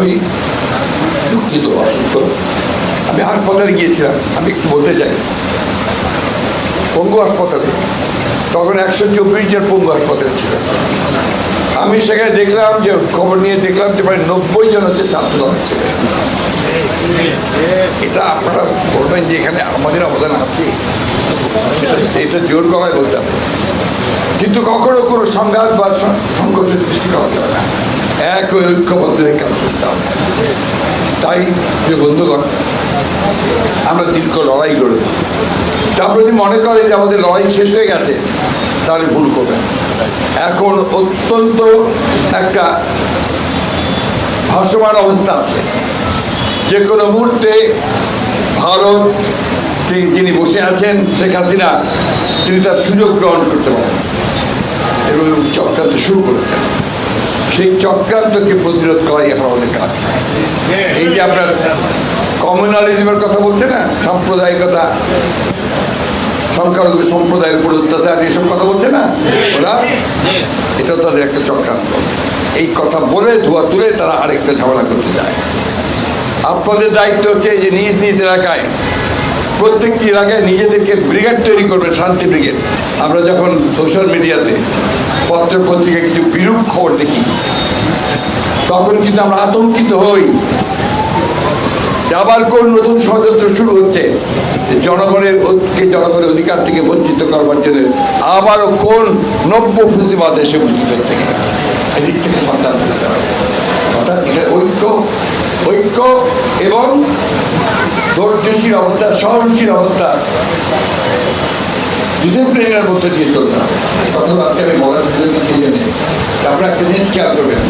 আমি দুঃখিত, অসুস্থ। আমি হাসপাতালে গিয়েছিলাম, আমি একটু বলতে চাই। পঙ্গু হাসপাতালে, তখন একশো চব্বিশ জন পঙ্গু হাসপাতালে ছিল। আমি সেখানে দেখলাম যে, খবর নিয়ে দেখলাম যে, প্রায় নব্বই জন হচ্ছে ছাত্র ছেলে এটা আপনারা বলবেন যে, এখানে আমাদের অবদান আছে? এটা- জোর গলায় বলতে হবে। কিন্তু কখনো কোনো সংঘাত বা সংঘর্ষের সৃষ্টি করা যাবে না। এক হয়ে ঐক্যবদ্ধ হয়ে কাজ করতে হবে তাই যে বন্ধুগণ, আমরা দীর্ঘ লড়াই লড়েছি। তারপর যদি মনে করে যে আমাদের লড়াই শেষ হয়ে গেছে, তাহলে ভুল করবেন। এখন অত্যন্ত একটা ভাসমান অবস্থা আছে। যে কোনো মুহূর্তে ভারত যিনি বসে আছেন, শেখ হাসিনা, তিনি তার সুযোগ গ্রহণ করতে পারেন। এবং চক্রান্ত শুরু করেছেন। সেই চক্রান্তকে প্রতিরোধ করাই এখন আমাদের কাজ। এই যে আপনার কমিউনালিজমের কথা বলছে না, সাম্প্রদায়িকতা, সংখ্যালঘু সম্প্রদায়ের উপর অত্যাচার এসব কথা বলছে না? ওরা? এটা তাদের একটা চক্রান্ত। এই কথা বলে ধোয়া তুলে তারা আরেকটা ঝামেলা করতে যায়। আপনাদের দায়িত্ব হচ্ছে যে নিজ নিজ এলাকায়, প্রত্যেকটি এলাকায় নিজেদেরকে ব্রিগেড তৈরি করবে শান্তি ব্রিগেড। আমরা যখন সোশ্যাল মিডিয়াতে পত্র পত্রিকায় কিছু বিরূপ খবর দেখি। তখন কিন্তু আমরা আতঙ্কিত হই। আবার কোন নতুন ষড়যন্ত্র শুরু হচ্ছে। জনগণের জনগণের অধিকার থেকে বঞ্চিত করবার জন্য আবারও কোন নব্য ফুসিবাদ এসে বঞ্চিত থেকে এদিক থেকে সন্তান অর্থাৎ ঐক্য ঐক্য এবং ধৈর্যশীল অবস্থা, সহনশীল অবস্থা। ডিসিপ্লিনের মধ্যে দিয়ে চলতে হবে কথা আজকে আমি বলার সুযোগ দিচ্ছি জন্য আপনারা একটা জিনিস খেয়াল করবেন।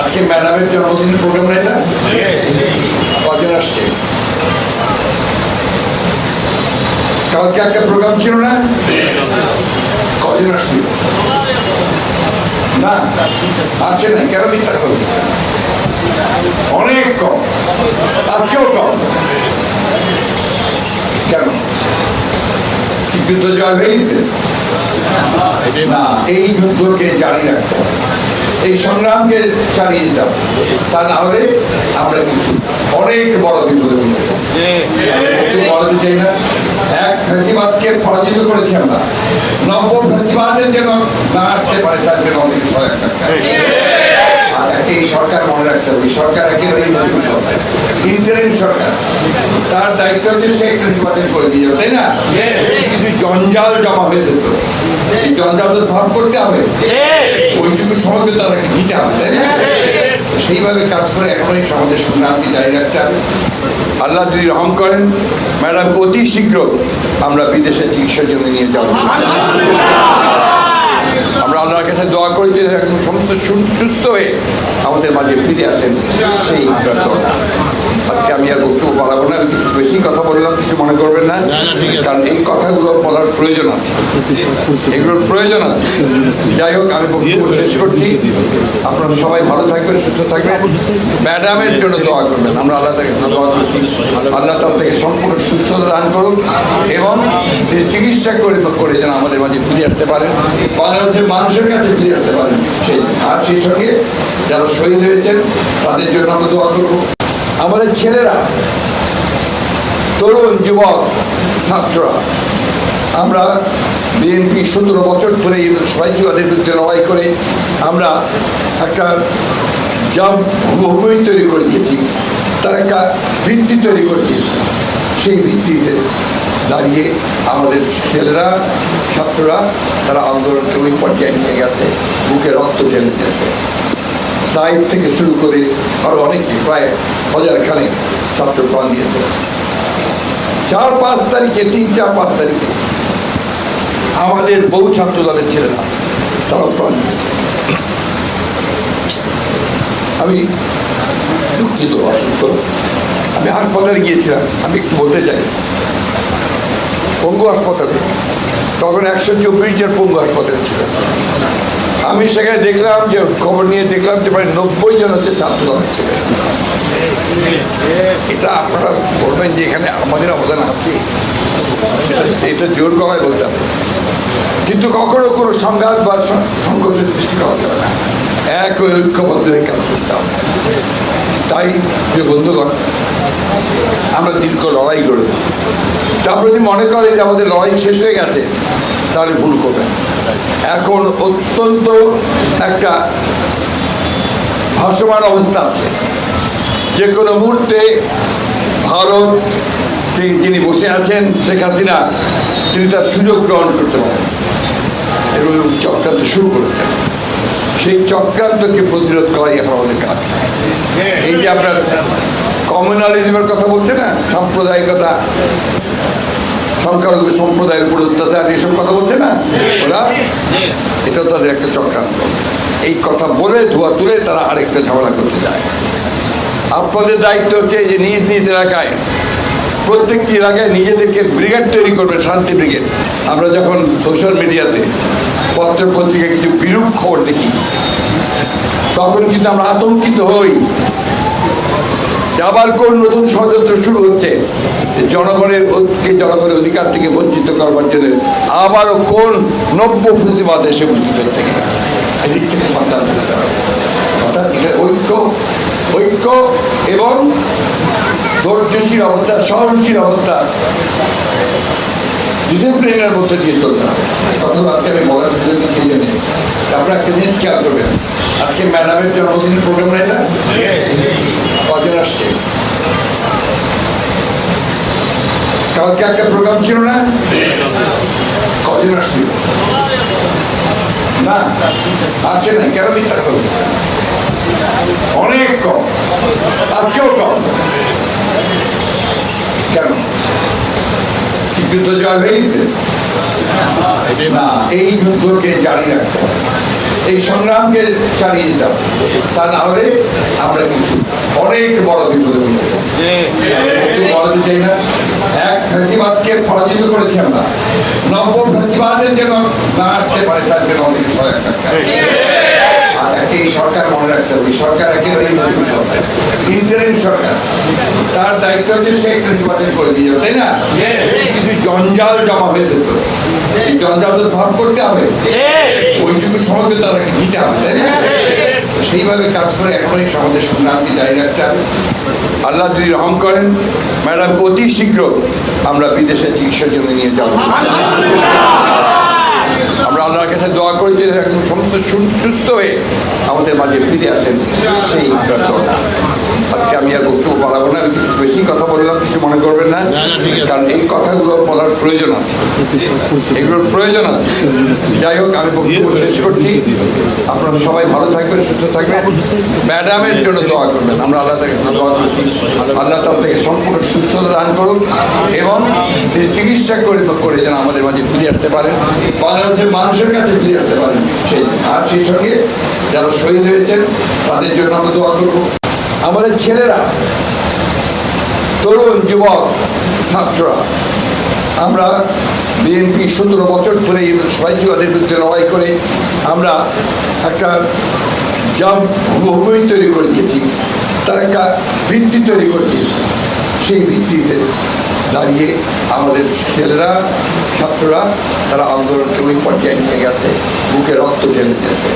আজকে ম্যাডামের জন্মদিনের প্রোগ্রাম নেই না? কজন আসছে? কালকে একটা প্রোগ্রাম ছিল না? কজন আসছিল? না, আসছে না। কেন মিথ্যা করবে অনেক কম। আজকেও কম। কেন? যুদ্ধ জয় হয়ে গেছে না, এই যুদ্ধকে জারি রাখতে হবে। এই সংগ্রামকে চালিয়ে যেতে হবে তা না হলে আমরা অনেক বড় বিপদে পড়তে চাই না। এক ফেসিবাদকে পরাজিত করেছি আমরা। নব্য ফেসিবাদের যেন না আসতে পারে, তার জন্য অনেক হবে। আর সরকার মনে রাখতে হবে। সরকার একেবারেই নতুন সরকার। ইন্টারিম সরকার। তার দায়িত্ব হচ্ছে সে একটা নির্বাচন করে দিয়ে যাবে তাই না? কিছু জঞ্জাল জমা হয়ে যেত এই জঞ্জাল তো সলভ করতে হবে। ওইটুকু সময় তাদেরকে দিতে হবে তাই না? সেইভাবে কাজ করে এখন এই সমাজের সংগ্রামকে জারি রাখতে হবে। আল্লাহ যদি রহম করেন ম্যাডাম অতি শীঘ্র আমরা বিদেশে চিকিৎসার জন্য নিয়ে যাব। আল্লাহর কাছে দোয়া করি যে সমস্ত সুস্থ হয়ে আমাদের মাঝে ফিরে আসেন সেই আজকে আমি আর বক্তব্য বাড়াবো না কিছু বেশি কথা বললাম কিছু মনে করবেন না। কারণ এই কথাগুলো বলার প্রয়োজন আছে। এগুলোর প্রয়োজন আছে। যাই হোক আমি বক্তব্য শেষ করছি। আপনারা সবাই ভালো থাকবেন সুস্থ থাকবেন। ম্যাডামের জন্য দোয়া করবেন। আমরা আল্লাহ তাকে দোয়া করছি আল্লাহ তার থেকে সম্পূর্ণ সুস্থতা দান করুন এবং চিকিৎসা করে করে যেন আমাদের মাঝে ফিরে আসতে পারেন। বাংলাদেশের মানুষের কাছে ফিরে আসতে পারেন। সেই আর সেই সঙ্গে যারা শহীদ হয়েছেন, তাদের জন্য আমরা দোয়া করব। আমাদের ছেলেরা, তরুণ যুবক, ছাত্ররা, আমরা বিএনপি সতেরো বছর ধরে এই সবাইবাদের বিরুদ্ধে লড়াই করে আমরা একটা যা ভূমি তৈরি করে দিয়েছি। তার একটা ভিত্তি তৈরি করে দিয়েছি। সেই ভিত্তিতে দাঁড়িয়ে আমাদের ছেলেরা, ছাত্ররা, তারা আন্দোলনকে ওই পর্যায়ে নিয়ে গেছে, বুকে রক্ত টেনে দিয়েছে। সাইড থেকে শুরু করে আরও অনেকটি প্রায় হাজার খানেক ছাত্র প্রাণ দিয়েছে। চার পাঁচ তারিখে, তিন চার পাঁচ তারিখে আমাদের বহু ছাত্র দলের ছেলেরা তারা প্রাণ দিয়েছে। আমি দুঃখিত, অসুস্থ। আমি হাসপাতালে গিয়েছিলাম? আমি একটু বলতে চাই। পঙ্গু হাসপাতালে। তখন একশো চব্বিশ জন পঙ্গু হাসপাতালে ছিল আমি সেখানে দেখলাম যে, খবর নিয়ে দেখলাম যে প্রায় নব্বই জন হচ্ছে ছাত্র এটা আপনারা বলবেন যে এখানে আমাদের অবদান আছে? এটা- জোর গলায় বলতে হবে। কিন্তু কখনো কোনো সংঘাত বা সংঘর্ষের সৃষ্টি করা যাবে না। এক ঐক্যবদ্ধ হয়ে কাজ করতে হবে। তাই যে বন্ধুগণ, আমরা দীর্ঘ লড়াই লড়েছি। তারপর যদি মনে করে যে আমাদের লড়াই শেষ হয়ে গেছে, তাহলে ভুল করবেন। এখন অত্যন্ত একটা ভাসমান অবস্থা আছে। যে কোনো মুহূর্তে ভারত যিনি বসে আছেন, শেখ হাসিনা তিনি তার সুযোগ গ্রহণ করতে পারেন। এবং চক্রান্ত শুরু করেছেন সেই চক্রান্তকে প্রতিরোধ করাই এখন আমাদের কাজ। এই যে আপনার কমিউনালিজমের কথা বলছে না, সাম্প্রদায়িকতা, সংখ্যালঘু সম্প্রদায়ের উপর অত্যাচার, এসব কথা বলছে না? ওরা? এটা তাদের একটা চক্রান্ত। এই কথা বলে ধোয়া তুলে তারা আরেকটা ঝামেলা করতে যায়। আপনাদের দায়িত্ব হচ্ছে যে নিজ নিজ এলাকায় প্রত্যেকটি এলাকায় নিজেদেরকে ব্রিগেড তৈরি করবে, শান্তি ব্রিগেড। আমরা যখন সোশ্যাল মিডিয়াতে পত্র পত্রিকায় কিছু বিরূপ খবর দেখি, তখন কিন্তু আমরা আতঙ্কিত হই। আবার কোন নতুন ষড়যন্ত্র শুরু হচ্ছে জনগণের জনগণের অধিকার থেকে বঞ্চিত করবার জন্য আবারও কোন নব্য প্রতিবাদ এসে উপস্থিত হচ্ছে এদিক থেকে অর্থাৎ ঐক্য ঐক্য এবং ধৈর্যশীল অবস্থা, সহনশীল অবস্থা। ডিসিপ্লিনের মধ্যে দিয়ে চলতে হবে। আজকে আমি বলার সুযোগ এই জন্যে আপনারা একটা জিনিস খেয়াল করবেন। আজকে ম্যাডামের জন্মদিনের প্রোগ্রাম নেই না? কজন আসছে? কালকে একটা প্রোগ্রাম ছিল না? কজন আসছিল না, আসছে না। কেন মিথ্যা বলছে? অনেক কম। আজকেও কম। যুদ্ধ জয় হয়ে না, এই যুদ্ধকে জারি রাখতে। এই সংগ্রামকে চালিয়ে যেতে হবে। তা না হলে আমরা কিন্তু অনেক বড় বিপদে। চাই না। এক ফ্যাসিবাদকে পরাজিত করেছি আমরা। নব্য ফ্যাসিবাদের যেন না আসতে পারে, তার জন্য আমাদের সহায়তা। একটা সরকার মনে রাখতে হবে সরকার একেবারেই নতুন সরকার ইন্টারিম সরকার। তার দায়িত্ব হচ্ছে সে একটা করে দিয়ে যাবে, তাই না? কিছু জঞ্জাল জমা হয়ে যেত। এই জঞ্জাল তো সলভ করতে হবে। ওইটুকু সমাজে তাদেরকে দিতে হবে, তাই না? সেইভাবে কাজ করে এখন এই সমাজের সংগ্রামকে জারি রাখতে হবে। আল্লাহ যদি রহম করেন, ম্যাডাম, অতি শীঘ্র আমরা বিদেশে চিকিৎসার জন্য নিয়ে যাব। আল্লাহর কাছে দোয়া করি যে একদম সমস্ত সুস্থ হয়ে আমাদের মাঝে ফিরে আসেন সেই আজকে আমি আর বক্তব্য বাড়াবো না কিছু বেশি কথা বললাম কিছু মনে করবেন না। কারণ এই কথাগুলো বলার প্রয়োজন আছে। এগুলোর প্রয়োজন আছে। যাই হোক আমি বক্তব্য শেষ করছি। আপনারা সবাই ভালো থাকবেন সুস্থ থাকবেন। ম্যাডামের জন্য দোয়া করবেন। আমরা আল্লাহ থেকে দোয়া করছি আল্লাহ তার থেকে সম্পূর্ণ সুস্থতা দান করুন এবং চিকিৎসা করে করে যেন আমাদের মাঝে ফিরে আসতে পারেন। বাংলাদেশের মানুষের কাছে ফিরে আসতে পারেন। সেই আর সেই সঙ্গে যারা শহীদ হয়েছেন, তাদের জন্য আমরা দোয়া করব। আমাদের ছেলেরা, তরুণ যুবক, ছাত্ররা, আমরা বিএনপি সতেরো বছর ধরে এই সবাইবাদের বিরুদ্ধে লড়াই করে আমরা একটা যা ভূমি তৈরি করে দিয়েছি। তার একটা ভিত্তি তৈরি করে দিয়েছি। সেই ভিত্তিতে দাঁড়িয়ে আমাদের ছেলেরা, ছাত্ররা, তারা আন্দোলনকে ওই পর্যায়ে নিয়ে গেছে, বুকে রক্ত ঢেলে দিয়েছে।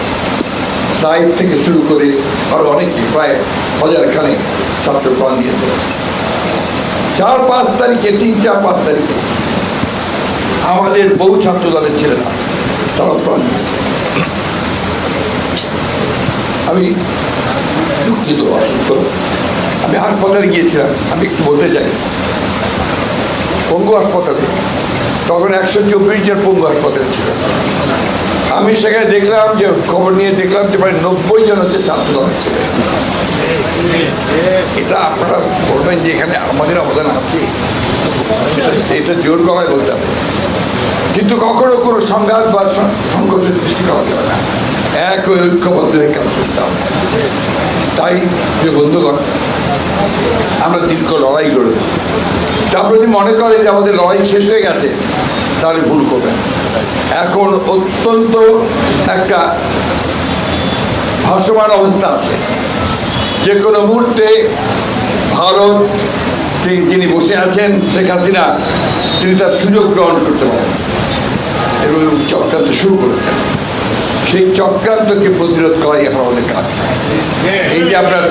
সাইড থেকে শুরু করে আরও অনেক প্রায় হাজার খানেক ছাত্র প্রাণ দিয়েছে। চার পাঁচ তারিখে, তিন চার পাঁচ তারিখে আমাদের বহু ছাত্র দলের ছেলেরা তারা প্রাণ দিয়েছে। আমি দুঃখিত, অসুস্থ। আমি হাসপাতালে গিয়েছিলাম, আমি একটু বলতে চাই। পঙ্গু হাসপাতালে। তখন একশো চব্বিশ জন পঙ্গু হাসপাতালে ছিল। আমি সেখানে দেখলাম যে, খবর নিয়ে দেখলাম যে প্রায় নব্বই জন হচ্ছে ছাত্র দলের এটা আপনারা বলবেন যে এখানে আমাদের অবদান আছে? এটা- জোর গলায় বলতে হবে। কিন্তু কখনো কোনো সংঘাত বা সংঘর্ষের সৃষ্টি করা যাবে না। এক ঐক্যবদ্ধ হয়ে কাজ করতে হবে। তাই যে বন্ধুগণ আমরা দীর্ঘ লড়াই লড়েছি। তারপর যদি মনে করে যে আমাদের লড়াই শেষ হয়ে গেছে, তাহলে ভুল করবেন। এখন অত্যন্ত একটা ভাসমান অবস্থা আছে। যে কোনো মুহূর্তে ভারত যিনি বসে আছেন, শেখ হাসিনা, তিনি তার সুযোগ গ্রহণ করতে পারেন। এবং চক্রান্ত শুরু করেছেন। সেই চক্রান্তকে প্রতিরোধ করাই এখন আমাদের কাজ। এই যে আপনার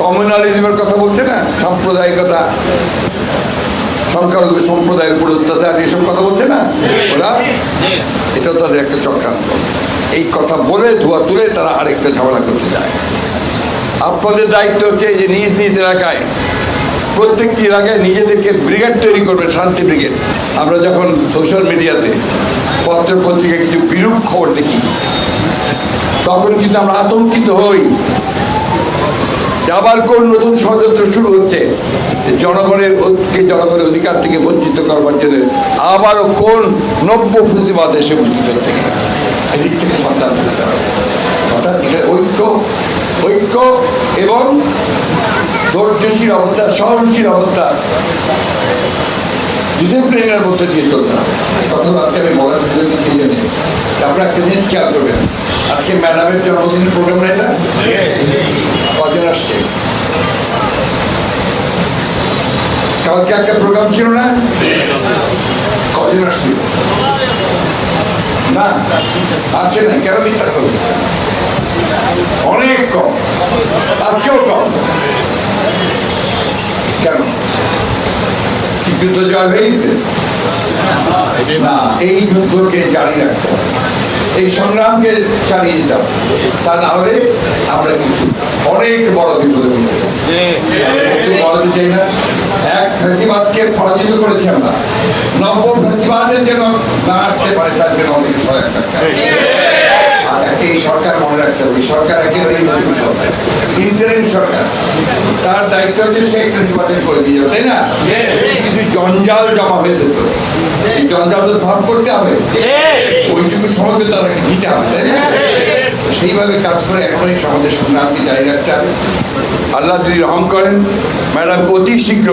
কমিউনালিজমের কথা বলছে না? সাম্প্রদায়িকতা। সংখ্যালঘু সম্প্রদায়ের উপর অত্যাচার এসব কথা বলছে না? ওরা? এটা তাদের একটা চক্রান্ত। এই কথা বলে ধোয়া তুলে তারা আরেকটা ঝামেলা করতে যায়। আপনাদের দায়িত্ব হচ্ছে যে নিজ নিজ এলাকায়, প্রত্যেকটি এলাকায় নিজেদেরকে ব্রিগেড তৈরি করবে, শান্তি ব্রিগেড। আমরা যখন সোশ্যাল মিডিয়াতে পত্র পত্রিকায় কিছু বিরূপ খবর দেখি, তখন কিন্তু আমরা আতঙ্কিত হই। আবার কোন নতুন ষড়যন্ত্র শুরু হচ্ছে। জনগণের জনগণের অধিকার থেকে বঞ্চিত করবার জন্য আবারও কোন নব্য প্রতিবাদ এসে উপস্থিত হচ্ছে এদিক থেকে সন্তান অর্থাৎ এটা ঐক্য ঐক্য এবং ধৈর্যশীল অবস্থা, সহনশীল অবস্থা ডিসিপ্লিনের মধ্যে দিয়ে চলতে হবে। কথা আজকে আমি বলার সুযোগ দিচ্ছি জন্য আপনারা একটা জিনিস খেয়াল করবেন। আজকে ম্যাডামের জন্মদিনের প্রোগ্রাম নেই না? কজন আসছে কালকে একটা প্রোগ্রাম ছিল না কজন আসছিল না আসছে না কেন মিথ্যা করবে অনেক কম আজকেও কম কেন যুদ্ধ জয় হয়ে না এই যুদ্ধকে জারি রাখতে হবে। এই সংগ্রামকে চালিয়ে যেতে হবে তা না হলে আমরা কিন্তু অনেক বড় বিপদে বড় চাই না। এক ফ্যাসিবাদকে পরাজিত করেছি আমরা। নব্য ফ্যাসিবাদের যেন না আসতে পারে, তার জন্য আমাদের সহায়তা এই সরকার মনে রাখতে হবে। সরকার সরকার। সরকার। তার দায়িত্ব হচ্ছে সে নির্বাচন করে দিয়ে তাই না? জঞ্জাল জমা হয়ে যেত। এই জঞ্জাল তো করতে হবে। ওইটুকু সময় তো তাদেরকে দিতে হবে তাই না? সেইভাবে কাজ করে এখনই সমাজের সংগ্রামকে জারি রাখতে হবে আল্লাহ যদি রহম করেন ম্যাডাম অতি শীঘ্র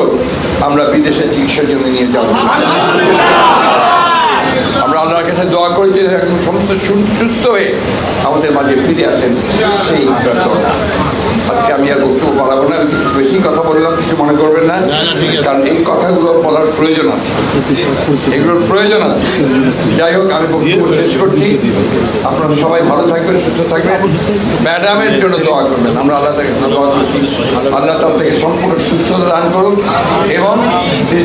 আমরা বিদেশে চিকিৎসার জন্য নিয়ে যাব। আমরা আল্লাহর কাছে দোয়া করি যে একদম সমস্ত সুস্থ হয়ে আমাদের মাঝে ফিরে আসেন। সেই প্রার্থনা আজকে আমি আর বক্তব্য বাড়াবো না আমি কিছু বেশি কথা বললাম কিছু মনে করবেন না। কারণ এই কথাগুলো বলার প্রয়োজন আছে। এগুলোর প্রয়োজন আছে। যাই হোক আমি বক্তব্য শেষ করছি। আপনারা সবাই ভালো থাকবেন সুস্থ থাকবেন। ম্যাডামের জন্য দোয়া করবেন। আমরা আল্লাহ তাকে দোয়া করছি আল্লাহ তার থেকে সম্পূর্ণ সুস্থতা দান করুন এবং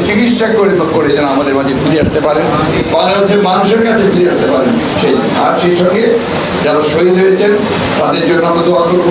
চিকিৎসা করে করে যেন আমাদের মাঝে ফিরে আসতে পারেন। বাংলাদেশের মানুষের কাছে ফিরে আসতে পারেন। সেই আর সেই সঙ্গে যারা শহীদ হয়েছেন তাদের জন্য আমরা দোয়া করব।